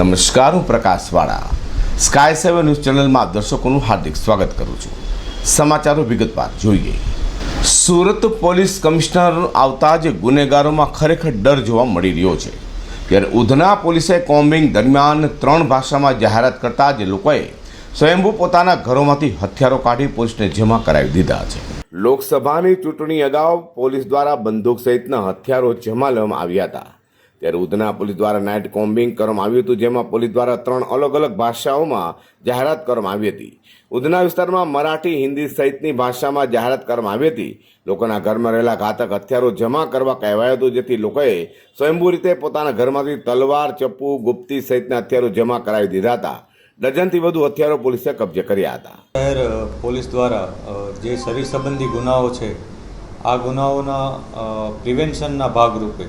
નમસ્કાર, હું પ્રકાશવાળા સ્કાય સેવન ન્યૂઝ ચેનલમાં દર્શકોનું હાર્દિક સ્વાગત કરું છું. સમાચારો વિગતવાર જોઈએ. સુરત પોલીસ કમિશનર આવતા જ ગુનેગારોમાં ખરેખર ડર જોવા મળી રહ્યો છે. ત્યારે ઉધના પોલીસે કોમ્બિંગ દરમિયાન ત્રણ ભાષામાં જાહેરાત કરતા જ લોકોએ સ્વયંભૂ પોતાના ઘરોમાંથી હથિયારો કાઢી પોલીસને જમા કરાવી દીધા છે. લોકસભાની ચૂંટણી અગાઉ પોલીસ દ્વારા બંદૂક સહિતના હથિયારો જમા લેવામાં આવ્યા હતા. ત્યારે ઉધના પોલીસ દ્વારા નાઇટ કોમ્બિંગ કરવામાં આવ્યું હતું, જેમાં પોલીસ દ્વારા ત્રણ અલગ અલગ ભાષાઓમાં જાહેરાત કરવામાં આવી હતી. ઉધના વિસ્તારમાં મરાઠી, હિન્દી સહિતની ભાષામાં જાહેરાત કરવામાં આવી હતી. લોકોના ઘરમાં રહેલા ઘાતક હથિયારો જમા કરવા કહેવાયું હતું, જેથી લોકોએ સ્વયંભૂ રીતે પોતાના ઘરમાંથી તલવાર, ચપ્પુ, ગુપ્તી સહિતના હથિયારો જમા કરાવી દીધા હતા. ડઝનથી વધુ હથિયારો પોલીસે કબજે કર્યા હતા. શહેર પોલીસ દ્વારા જે શરીર સંબંધી ગુનાઓ છે, આ ગુનાઓના પ્રિવેન્શનના ભાગરૂપે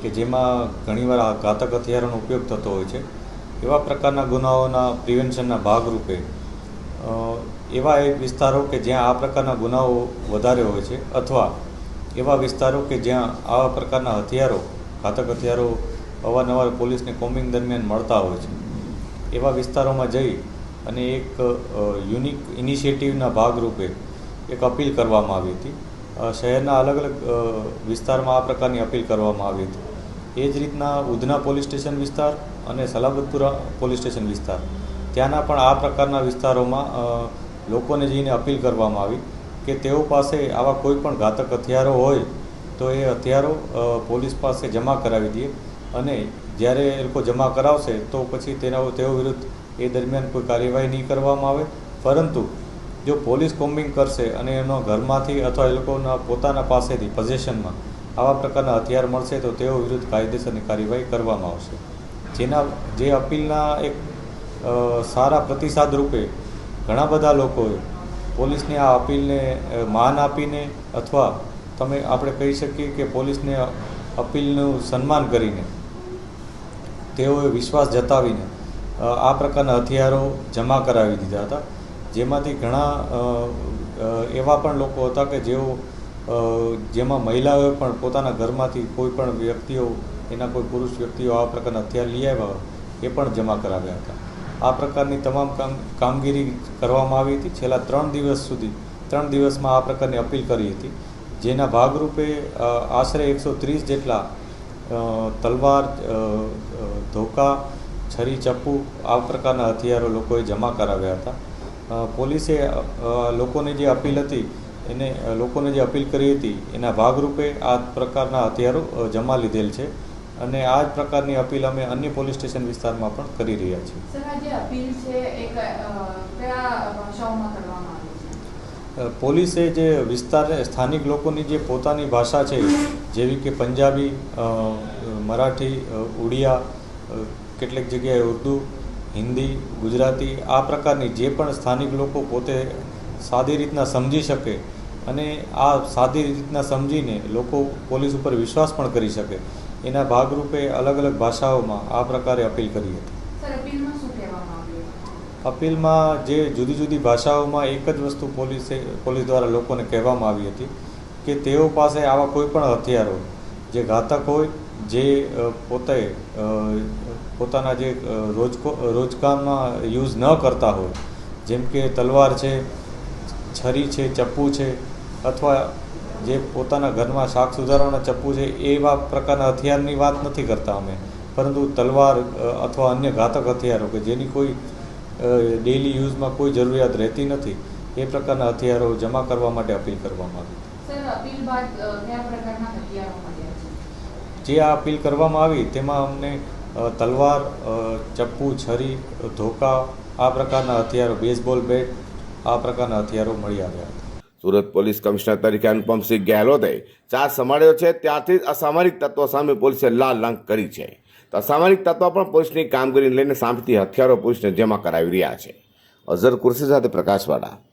કે જેમાં ઘણીવાર આ ઘાતક હથિયારોનો ઉપયોગ થતો હોય છે. એવા પ્રકારના ગુનાઓના પ્રિવેન્શનના ભાગરૂપે એવા એ વિસ્તારો કે જ્યાં આ પ્રકારના ગુનાઓ વધારે હોય છે અથવા એવા વિસ્તારો કે જ્યાં આવા પ્રકારના હથિયારો, ઘાતક હથિયારો અવારનવાર પોલીસને કોમ્બિંગ દરમિયાન મળતા હોય છે. એવા વિસ્તારોમાં જઈ અને એક યુનિક ઇનિશિયેટિવના ભાગરૂપે એક અપીલ કરવામાં આવી હતી. શહેરના અલગ અલગ વિસ્તારમાં આ પ્રકારની અપીલ કરવામાં આવી હતી. એ જ રીતના ઉધના પોલીસ સ્ટેશન વિસ્તાર અને સલાબતપુરા પોલીસ સ્ટેશન વિસ્તાર. ત્યાંના પણ આ પ્રકારના વિસ્તારોમાં લોકોને જઈને અપીલ કરવામાં આવી કે તેઓ પાસે આવા કોઈ પણ ઘાતક હથિયારો હોય તો એ હથિયારો પોલીસ પાસે જમા કરાવી દઈએ અને જ્યારે એ લોકો જમા કરાવશે તો પછી તેના તેઓ વિરુદ્ધ એ દરમિયાન કોઈ કાર્યવાહી નહીં કરવામાં આવે. પરંતુ જો પોલીસ કોમ્બિંગ કરશે અને એનો ઘરમાંથી અથવા એ લોકોના પોતાના પાસેથી પોઝેશનમાં આવા પ્રકારના હથિયાર મળશે તો તેઓ વિરુદ્ધ કાયદેસરની કાર્યવાહી કરવામાં આવશે. જેના, જે અપીલના એક સારા પ્રતિસાદ રૂપે ઘણા બધા લોકોએ પોલીસની આ અપીલને માન આપીને અથવા તમે આપણે કહી શકીએ કે પોલીસને અપીલનું સન્માન કરીને તેઓએ વિશ્વાસ જતાવીને આ પ્રકારના હથિયારો જમા કરાવી દીધા હતા. જેમાંથી ઘણા એવા પણ લોકો હતા કે જેઓ જેમાં મહિલાઓએ પણ પોતાના ઘરમાંથી કોઈ પણ વ્યક્તિઓ, એના કોઈ પુરુષ વ્યક્તિઓ આ પ્રકારના હથિયાર લઈ આવ્યા એ પણ જમા કરાવ્યા હતા. આ પ્રકારની તમામ કામ, કામગીરી કરવામાં આવી હતી. છેલ્લા ત્રણ દિવસ સુધી, ત્રણ દિવસમાં આ પ્રકારની અપીલ કરી હતી, જેના ભાગરૂપે આશરે એકસો ત્રીસ જેટલા તલવાર ધોકા, છરી, ચપ્પુ, આ પ્રકારના હથિયારો લોકોએ જમા કરાવ્યા હતા. પોલીસે લોકોની જે અપીલ હતી એને લોકોને જે અપીલ કરી હતી એના ભાગરૂપે આ પ્રકારના હથિયારો જમા લીધેલ છે અને આ જ પ્રકારની અપીલ અમે અન્ય પોલીસ સ્ટેશન વિસ્તારમાં પણ કરી રહ્યા છીએ. પોલીસે જે વિસ્તાર સ્થાનિક લોકોની જે પોતાની ભાષા છે જેવી કે પંજાબી મરાઠી ઉડિયા કેટલીક જગ્યાએ ઉર્દુ હિન્દી ગુજરાતી આ પ્રકારની જે પણ સ્થાનિક લોકો પોતે સાદી રીતના સમજી શકે અને આ સાદી રીતના સમજીને લોકો પોલીસ ઉપર વિશ્વાસ પણ કરી શકે. એના ભાગરૂપે અલગ અલગ ભાષાઓમાં આ પ્રકારે અપીલ કરી હતી. અપીલમાં જે જુદી જુદી ભાષાઓમાં એક જ વસ્તુ પોલીસે પોલીસ દ્વારા લોકોને કહેવામાં આવી હતી કે તેઓ પાસે આવા કોઈ પણ હથિયારો જે ઘાતક હોય જે પોતે પોતાના જે રોજ રોજકો રોજકામમાં યુઝ ન કરતા હોય જેમ કે તલવાર છે છરી છે ચપ્પુ છે અથવા જે પોતાના ઘરમાં શાક સુધારવાના ચપ્પુ છે એવા પ્રકારના હથિયારની વાત નથી કરતા અમે. પરંતુ તલવાર અથવા અન્ય ઘાતક હથિયારો કે જેની કોઈ ડેઇલી યુઝમાં કોઈ જરૂરિયાત રહેતી નથી એ પ્રકારના હથિયારો જમા કરવા માટે અપીલ કરવામાં આવી. જે આ અપીલ કરવામાં આવી તેમાં અમને તલવાર ચપ્પુ, છરી, ધોકા, આ પ્રકારના હથિયારો બેઝબોલ બેટ આ પ્રકારના હથિયારો મળી આવ્યા હતા. સુરત પોલીસ કમિશનર તરીકે અનુપમસિંહ ગેહલોતે ચાર્જ સંભાળ્યો છે. ત્યારથી જ અસામરિક તત્વો સામે પોલીસે લાલ લંક કરી છે. તો અસામાજિક તત્વો પણ પોલીસની કામગીરીને લઈને સામેથી હથિયારો પોલીસને જમા કરાવી રહ્યા છે. અઝર કુર્સી સાથે પ્રકાશવાળા.